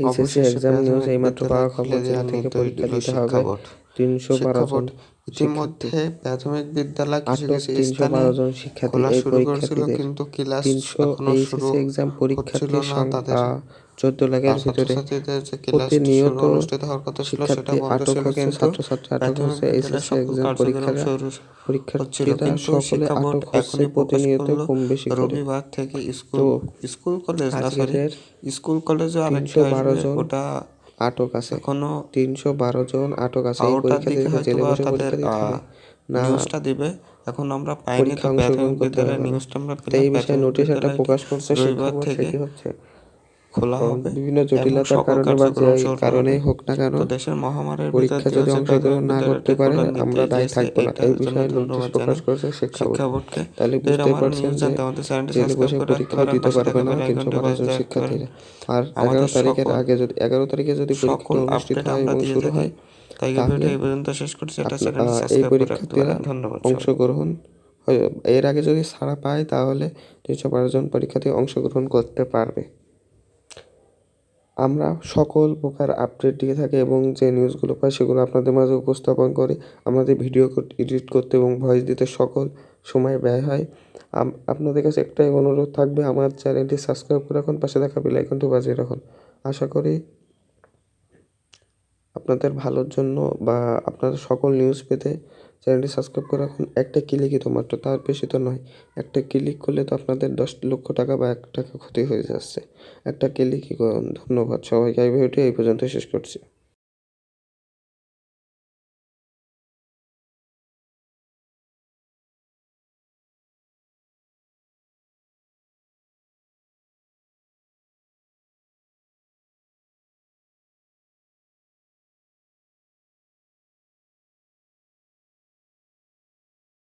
HSC exam news এইমাত্র পাওয়া খবর জেলা থেকে পরীক্ষা দিতে হবে। তিনশো বারো জন ইতিমধ্যে প্রাথমিক বিদ্যালয় কিছু কিছু স্থানে জন শিক্ষার্থী খোলা শুরু করেছিল কিন্তু ক্লাস তিনশো এখনও শুরু এক্সাম হচ্ছিল পরীক্ষার্থীর না তাদের। সংখ্যা চোদ্দ লাখের ভিতরে। ছাত্রছাত্রীদের যে ক্লাস প্রতিনিয়ত শুরু অনুষ্ঠিত হওয়ার কথা ছিল সেটা শিক্ষার্থী বন্ধ আটক ছিল হচ্ছে কিন্তু ছাত্রছাত্রী আটক প্রাথমিক হচ্ছে বিদ্যালয়ের এইচএসসি সকল এক্সাম কার্যক্রম পরীক্ষারা শুরু হচ্ছিল পরীক্ষার্থীরা কিন্তু সকলে শিক্ষা বোর্ড আটক হচ্ছে এখনই প্রকাশ প্রতিনিয়ত করল কম বেশি করে। রবিবার থেকে স্কুল তো স্কুল কলেজ না সরি আজকের স্কুল কলেজে আরেকটা 312 আসবে। জন ওটা আটক আছে। এখনও তিনশো বারো জন আটক আছে। এই বারোটার পরীক্ষা দিতে জেলে বসে পরীক্ষা দিতে হবে না নিউজটা দিবে। এখন আমরা পাইনি তো প্রাথমিক বিদ্যালয়ের নিউজটা আমরা এই বিষয়ে নোটিশ একটা প্রকাশ করছে শিক্ষক শিক্ষা থেকে হচ্ছে। খোলা হবে বিভিন্ন জটিলতার কারণে বা যে কারণেই হোক না কেন দেশের মহামারীর পরীক্ষা যদি অংশগ্রহণ না করতে পারে আমরা দায়ী থাকব না। এই বিষয়ে নোটিশ ধন্যবাদ প্রকাশ করেছে শিক্ষা বোর্ডকে তাহলে বুঝতে পারছেন যে জেলে বসে পরীক্ষা দিতে পারবে না তিনশো আইকনটি বারো জন বাজিয়ে রাখতে পারেন শিক্ষার্থীরা আর এগারো তারিখের আগে যদি এগারো তারিখে যদি পরীক্ষা অনুষ্ঠিত হয় এবং শুরু হয় তাই তাহলে এই পর্যন্ত শেষ করছি। এটা এই পরীক্ষার্থীরা ধন্যবাদ অংশগ্রহণ এর আগে যদি ছাড়া পায় তাহলে তিনশো বারো জন পরীক্ষার্থী অংশগ্রহণ করতে পারবে আমরা সকল প্রকার আপডেট দিয়ে থাকি এবং যে নিউজগুলো পাই সেগুলো আপনাদের মাঝে উপস্থাপন করি। আমাদের ভিডিও এডিট করতে এবং ভয়েস দিতে সকল সময় ব্যয় হয়। আপনাদের কাছে একটাই অনুরোধ থাকবে, আমার চ্যানেলটি সাবস্ক্রাইব করে রাখুন, পাশে থাকা বেল আইকনটি বাজিয়ে রাখুন। আশা করি আপনাদের ভালোর জন্য বা আপনাদের সকল নিউজ পেতে চ্যানেলটি সাবস্ক্রাইব করে রাখুন। একটা ক্লিকই তো মাত্র, তার বেশি তো নয়। একটা ক্লিক করলে তো আপনাদের দশ লক্ষ টাকা বা এক টাকা ক্ষতি হয়ে যাচ্ছে। একটা ক্লিকই করুন। ধন্যবাদ সবাইকে। এই ভিডিওটি এই পর্যন্ত শেষ করছি।